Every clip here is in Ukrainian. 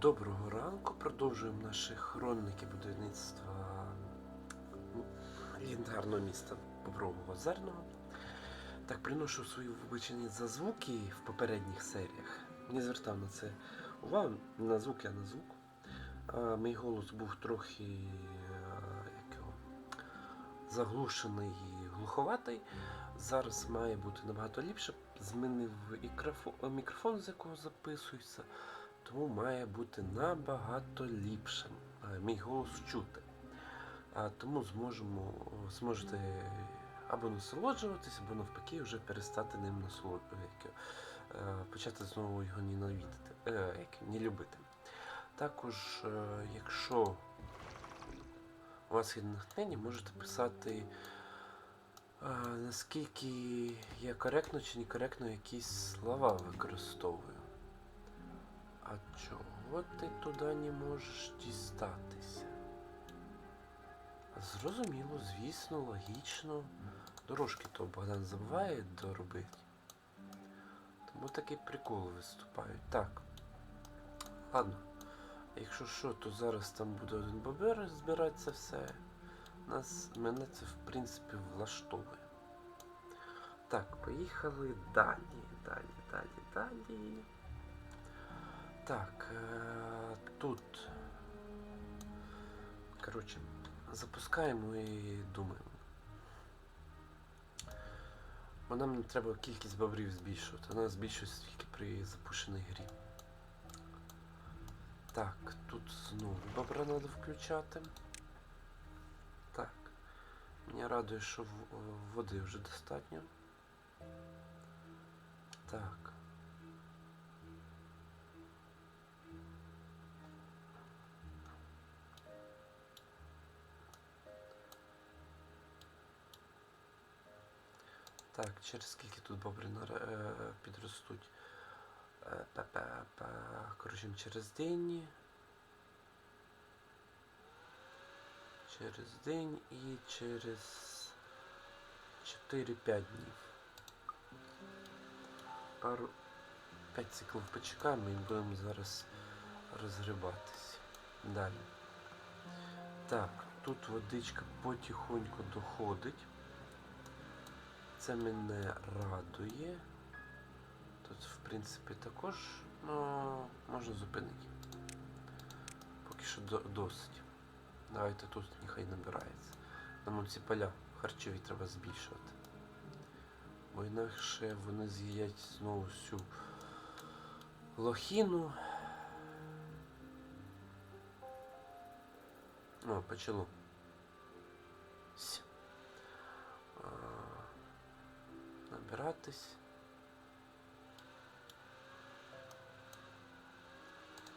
Доброго ранку. Продовжуємо наші хроники будівництва ну, легендарного міста Бобрового Озерного. Так, приношу свої вибачення за звуки в попередніх серіях. Не звертав на це увагу, на звук, а на звук. А, мій голос був трохи е, як його, заглушений і глуховатий. Зараз має бути набагато ліпше. Змінив мікрофон, з якого записується тому має бути набагато ліпшим. е, Мій голос чути. Тому зможемо, зможете або насолоджуватись, або навпаки вже перестати ним насолоджуватися. Почати знову його ненавидити, е, не любити. Також, е, якщо у вас є натхнення, можете писати, е, наскільки я коректно чи некоректно якісь слова використовую. А чого ти туди не можеш дістатися? Зрозуміло, звісно, логічно. Дорожки то Богдан забуває доробити. Тому такі приколи виступають. Так. Ладно. Якщо що, то зараз там буде один бобер збирати це все. Нас, мене це в принципі влаштовує. Так, поїхали далі, далі, далі, далі. Так, е, тут. Коротше, запускаємо і думаємо. Бо нам треба кількість бобрів збільшувати. Вона збільшується тільки при запущеній грі. Так, тут знову бобра треба включати. Так. Мене радує, що води вже достатньо. Так. Так, через скільки тут бобри е, підростуть? Е. Коротше, через день. Через день і через 4-5 днів. Пару 5 циклів почекаємо і будемо зараз розгрібатись. Далі. Так, тут водичка потихоньку доходить. Це мене радує. Тут, в принципі, також ну, можна зупинити. Поки що досить. Давайте тут нехай набирається. Нам ці поля харчові треба збільшувати. Бо інакше вони з'їдять знову всю лохіну. О, почало. Все. А, набиратись.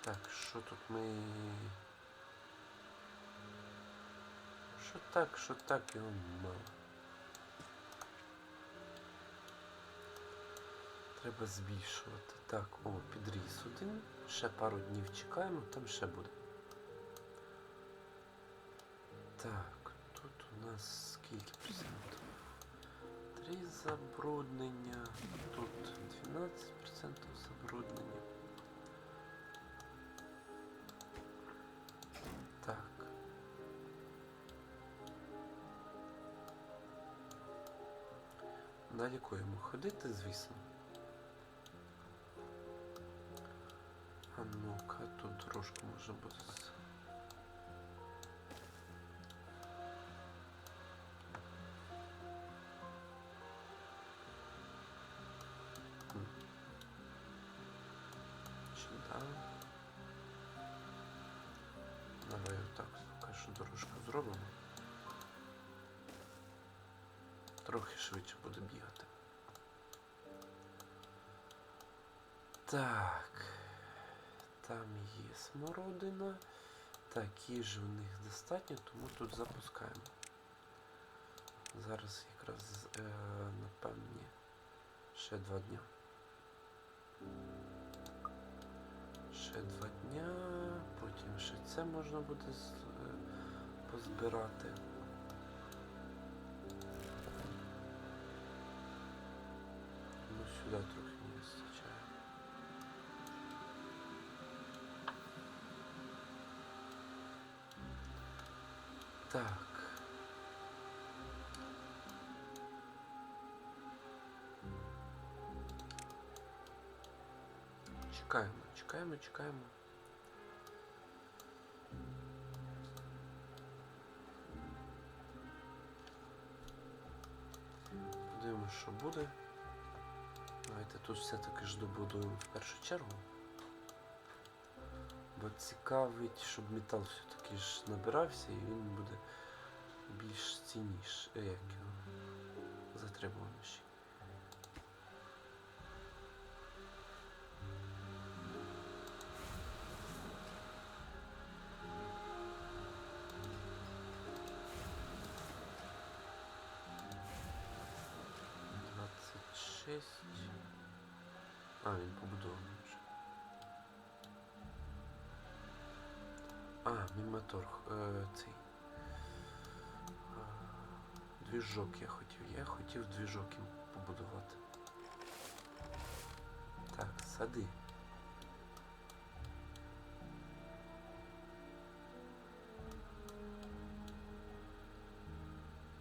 Так, що тут ми. Що так, що так його мало. Треба збільшувати. Так, о, підріс один. Ще пару днів чекаємо, там ще буде. Так, тут у нас скільки процентів? Три забруднення. Тут 12% забруднення. Так. Далеко йому ходити, звісно. А ну-ка, тут дорожку може бути. Швидше буде бігати. Так. Там є смородина. Так, їжі у них достатньо, тому тут запускаємо. Зараз якраз, е, напевне, ще два дня. Ще два дня, потім ще це можна буде е, позбирати. сюди трохи не вистачає. Так. Чекаємо, чекаємо, чекаємо. Подивимось, що буде. Тут все-таки ж добудую в першу чергу. Бо цікавить, щоб метал все-таки ж набирався і він буде більш цінніш, е, як його, затребуваніший. Мотор. Е, цей. Двіжок я хотів. Я хотів двіжок їм побудувати. Так, сади.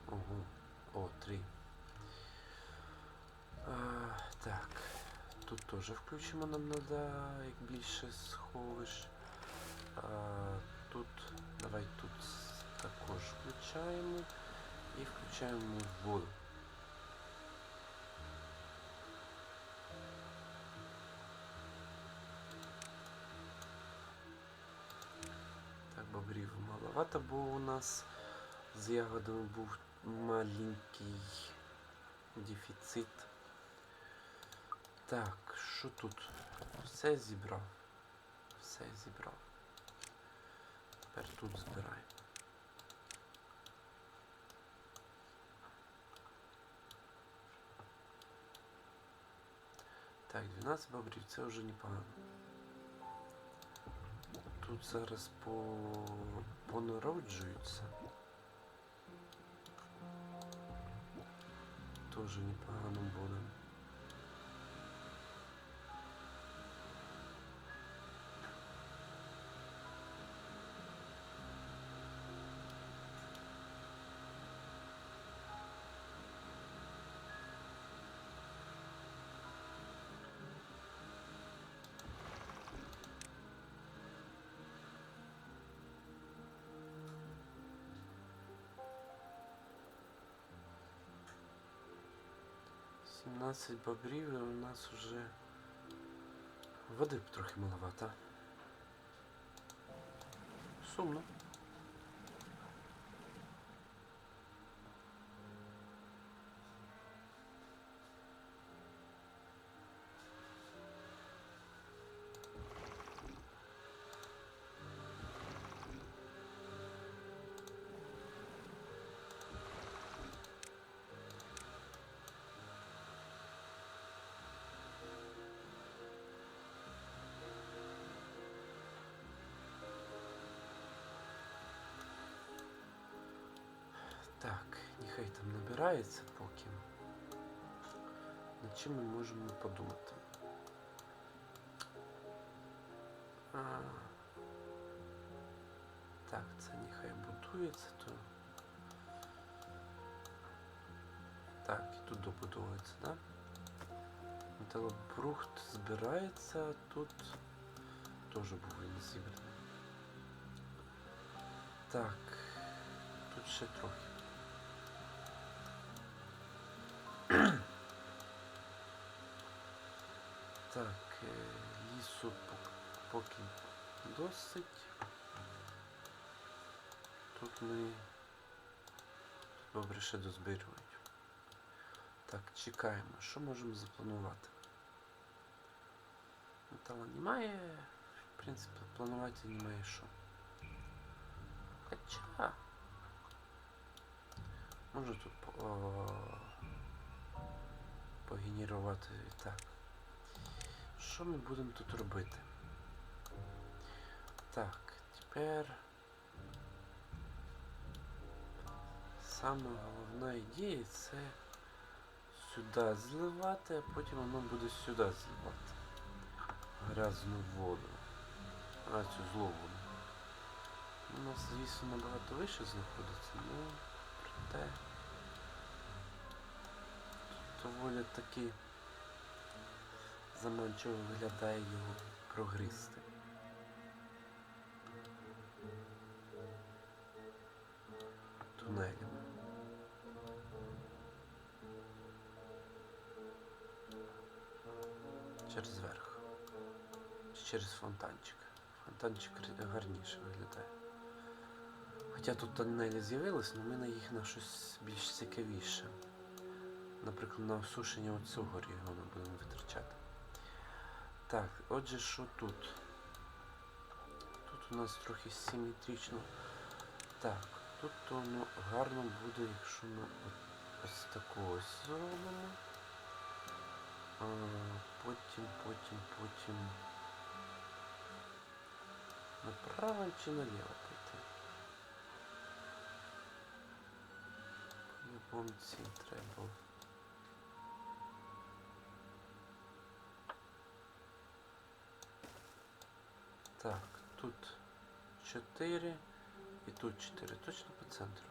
Ого. О, три. А, так. Тут теж включимо нам надо, як більше сховиш. А, тут, давай тут також включаємо і включаємо воду. Так, бобрів маловато, бо у нас з ягодами був маленький дефіцит. Так, що тут? Все зібрав. Все зібрав. Тепер тут збираємо. Так, 12 бобрів, це вже непогано. Тут зараз по... понароджуються. Тоже непогано буде. Сімнадцять бобрів і у нас уже води трохи маловато. Сумно. Так, нехай там набирається поки. Над чим ми можемо подумати? А, так, це нехай будується, то. Так, і тут добудовується, да? Металобрухт збирається, а тут теж був він зібраний. Так, тут ще трохи. Так, е, лісу поки досить. Тут ми добре ще дозбирюють. Так, чекаємо. Що можемо запланувати? Метала немає. В принципі, планувати немає що. Хоча. Можу тут о, погенерувати так. Що ми будемо тут робити? Так, тепер саме головна ідея це сюди зливати, а потім воно буде сюди зливати. Грязну воду. А цю злу воду. У нас, звісно, набагато вище знаходиться, ну проте доволі таки заманчиво виглядає його прогризти. Тунелем. Через верх. Через фонтанчик. Фонтанчик гарніше виглядає. Хоча тут тоннелі з'явились, але ми на їх на щось більш цікавіше. Наприклад, на осушення оцього регіону будемо витрачати. Так, отже, що тут? Тут у нас трохи симетрично. Так, тут воно гарно буде, якщо ми ось таку ось зробимо. А, потім, потім, потім. Направо чи наліво пойти? По японці треба. Так, тут 4 і тут 4. Точно по центру.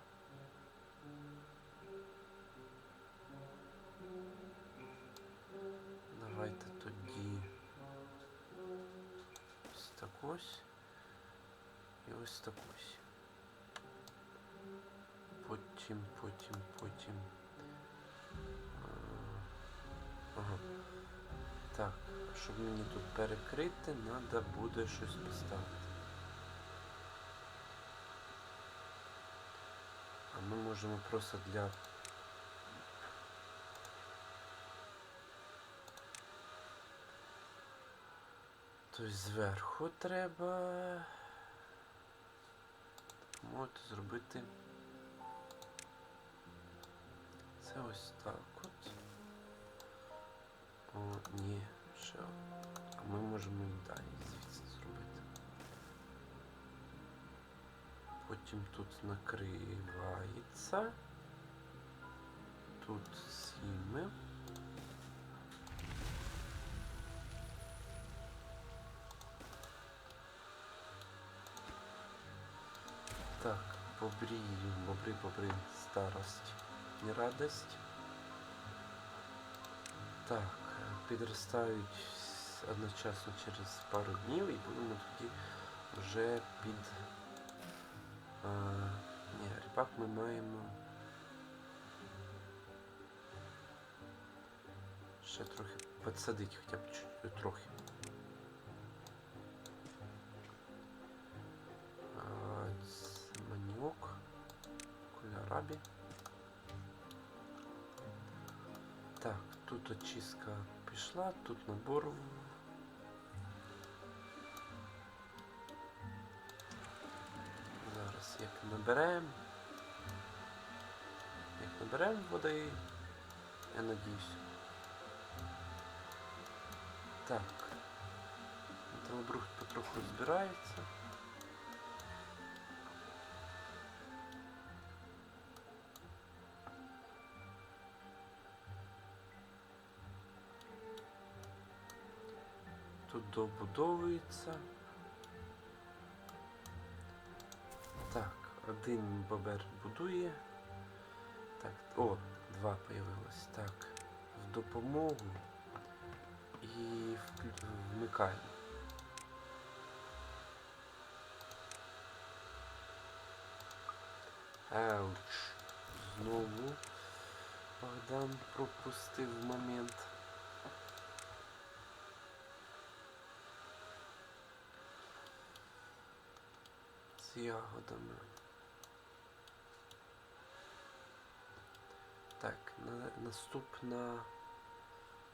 Давайте тоді ось так ось і ось так ось. Потім, потім, потім. Ага. Так, щоб мені тут перекрити, треба буде щось поставити. А ми можемо просто для Тобто зверху треба можете зробити це ось так. О, ні, ще. А ми можемо і далі звідси зробити. Потім тут накривається. Тут сіми. Так, бобрію, бобри, бобри, старость, не радость. Так, е, Підростають одночасно через пару днів і будемо тоді вже під. А, ні, ріпак ми маємо. Ще трохи підсадити хоча б трохи. Пішла, тут набор. Зараз як наберемо. Як наберемо води, я надіюсь. Так. Металобрухт потроху збирається. Добудовується. Так, один бобер будує. Так, о, два появилось. Так, в допомогу і вмикаємо. Ауч. Знову Богдан пропустив момент. З ягодами. Так, на, наступна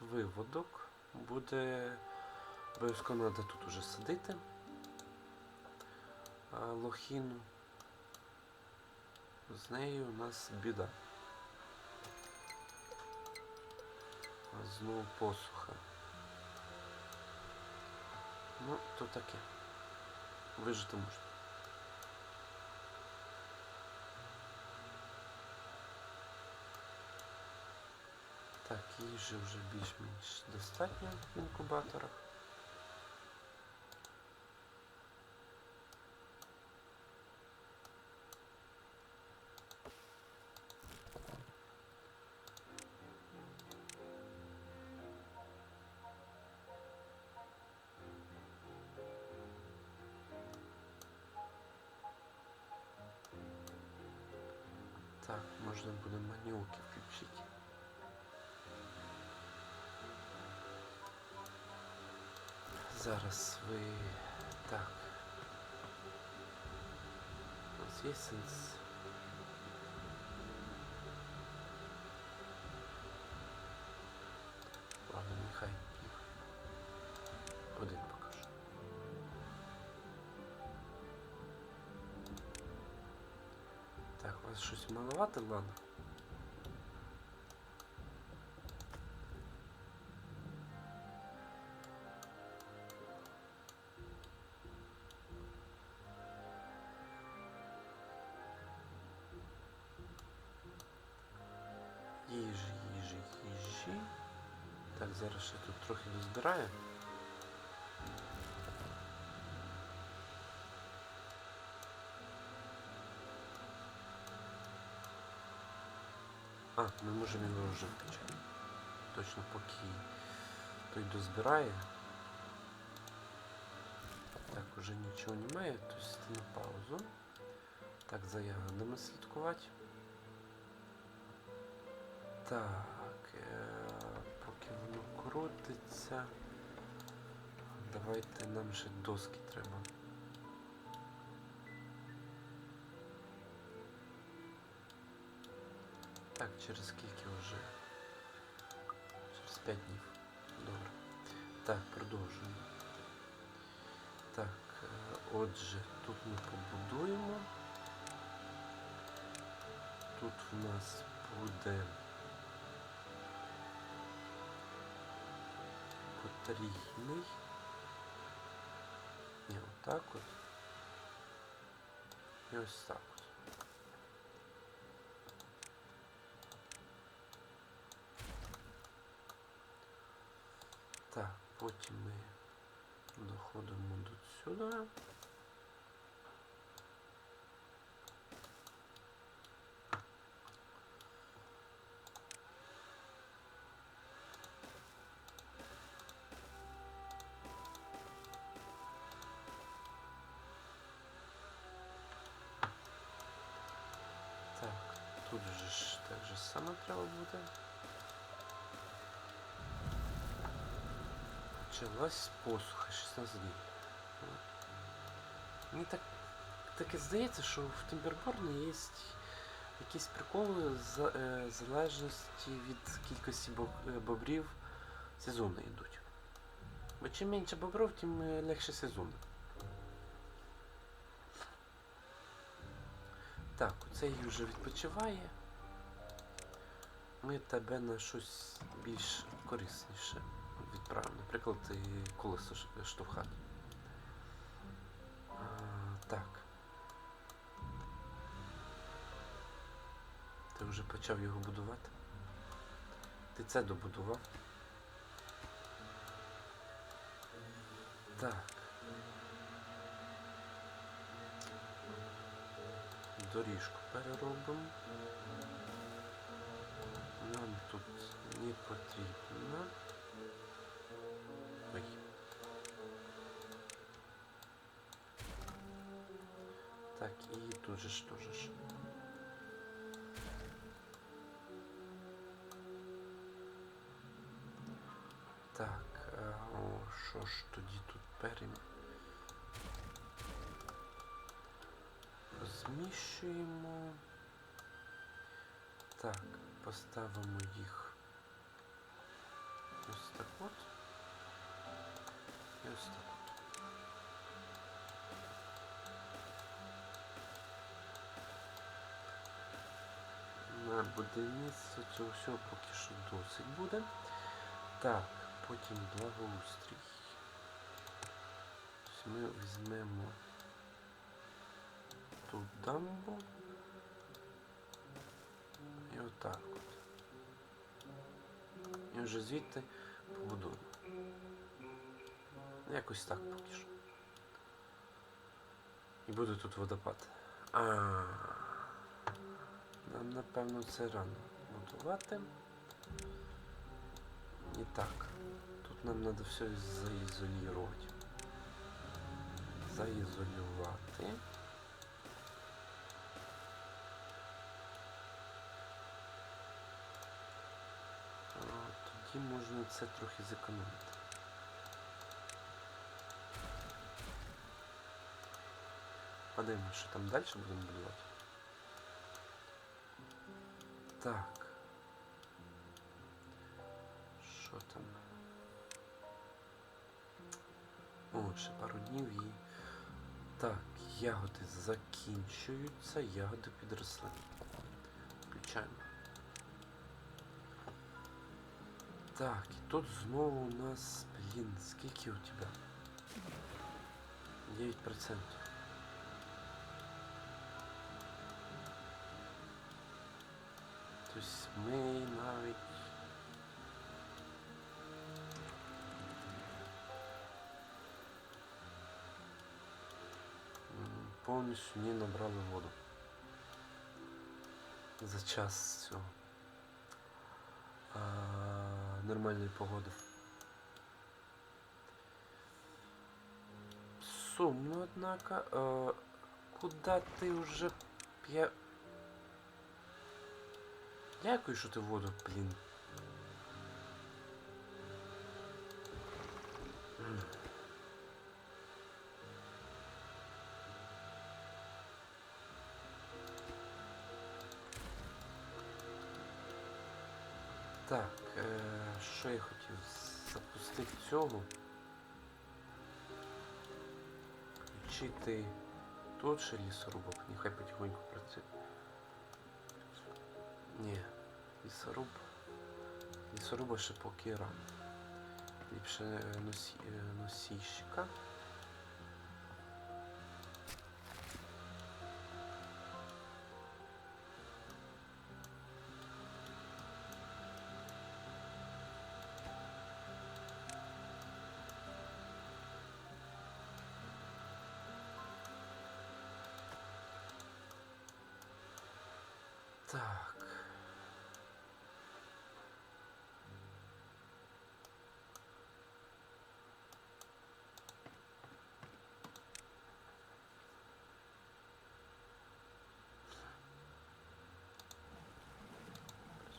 виводок буде обов'язково треба тут уже садити. Лохіну. З нею у нас біда. Знову посуха. Ну, то таке. Вижити можна. їжі вже більш-менш достатньо в інкубаторах. Так, можна буде манюки включити. Зараз ви. Так. У нас є сенс. Ладно, нехай. Один покажу. Так, у вас щось маловато, ладно. Ми можемо його вже включати. Точно поки той дозбирає. Так, уже нічого немає, то ставимо паузу. Так, за ягодами слідкувати. Так, е, поки воно крутиться. Давайте нам ще доски треба. Так, через скільки вже? Через 5 днів. Добре. Так, продовжуємо. Так, е, отже, тут ми побудуємо. Тут в нас буде потрійний. Ні, отак от. І ось так потім ми доходимо до сюди. Так, тут же так же само треба буде. Почалась посуха 16 днів. Мені так таке здається, що в Тимберборні є якісь приколи з е, залежності від кількості е, бобрів сезони йдуть. Бо чим менше бобрів, тим е, легше сезон. Так, оцей вже відпочиває. Ми тебе на щось більш корисніше відправимо. Наприклад, і колесо штовхати. Так. Ти вже почав його будувати? Ти це добудував? Так. Доріжку переробимо. Нам тут не потрібно. І тут же ж теж ж. Так, о, що ж тоді тут перем... Розміщуємо. Так, поставимо їх ось так от. І ось так от. На будівництво цього всього поки що досить буде. Так, потім благоустрій. Ось Ми візьмемо ту дамбу. І отак от. І вже звідти побудуємо. Якось так поки що. І буде тут водопад. А. Нам, напевно, це рано будувати. І так, тут нам треба все заізолювати. Заізолювати. Тоді можна це трохи зекономити. Подивимося, що там далі будемо будувати. Так. Що там? О, ще пару днів і. Так, ягоди закінчуються, ягоди підросли. Включаємо. Так, і тут знову у нас, блін, скільки у тебе? 9%. Ми навіть. Повністю не набрали воду. За час цього. А, нормальної погоди. Сумно, однако. А, куда ти вже п'я... Дякую, що ти воду, блін. Так, е, що я хотів запустити цього? Включити тут ще лісорубок, нехай потихоньку працює. Ні, лісоруб. Лісоруба поки. Ліпше е, носійщика.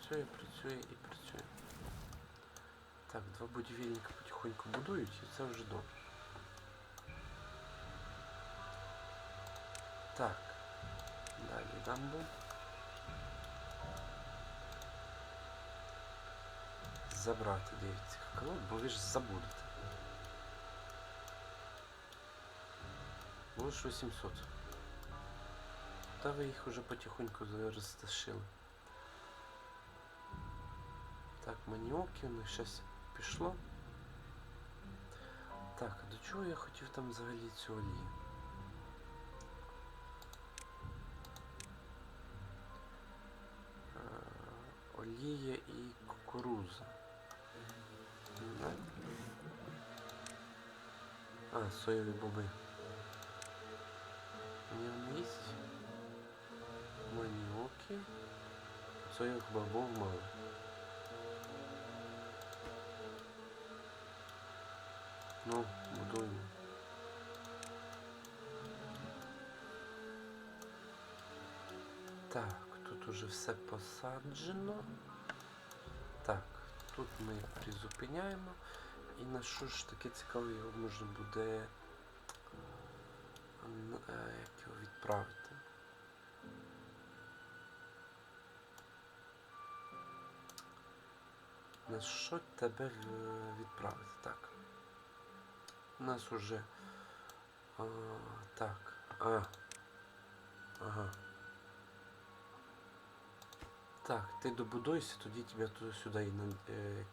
Працює, працює і працює. Так, два будівельника потихоньку будують, і це вже добре. Так. Далі дамбу. Забрати 9 цих колод, бо ви ж забудете. Ось 800. Та ви їх уже потихоньку розташили. Так, маніоки, ну щось пішло. Так, а до чого я хотів там взагалі цю олію? Е, Олія і кукуруза. Да? А, соєві боби. У нього є маніоки. Соєвих бобов мало. Ну, будуємо. Так, тут уже все посаджено. Так, тут ми призупиняємо. І на що ж таке цікаве його можна буде е, як його відправити. На що тебе відправити? Так. У нас уже. А, так. А. Ага. Так, ти добудуйся, тоді тебе туди-сюди і на- е,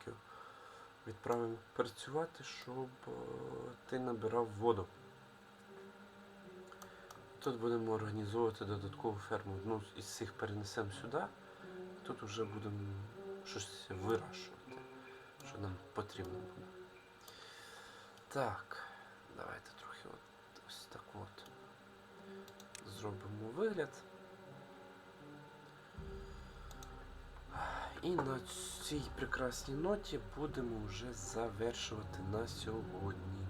відправимо працювати, щоб е, ти набирав воду. Тут будемо організовувати додаткову ферму. Одну із цих перенесемо сюди. Тут вже будемо щось вирощувати, що нам потрібно буде. Так, давайте трохи от ось так от зробимо вигляд. І на цій прекрасній ноті будемо вже завершувати на сьогодні.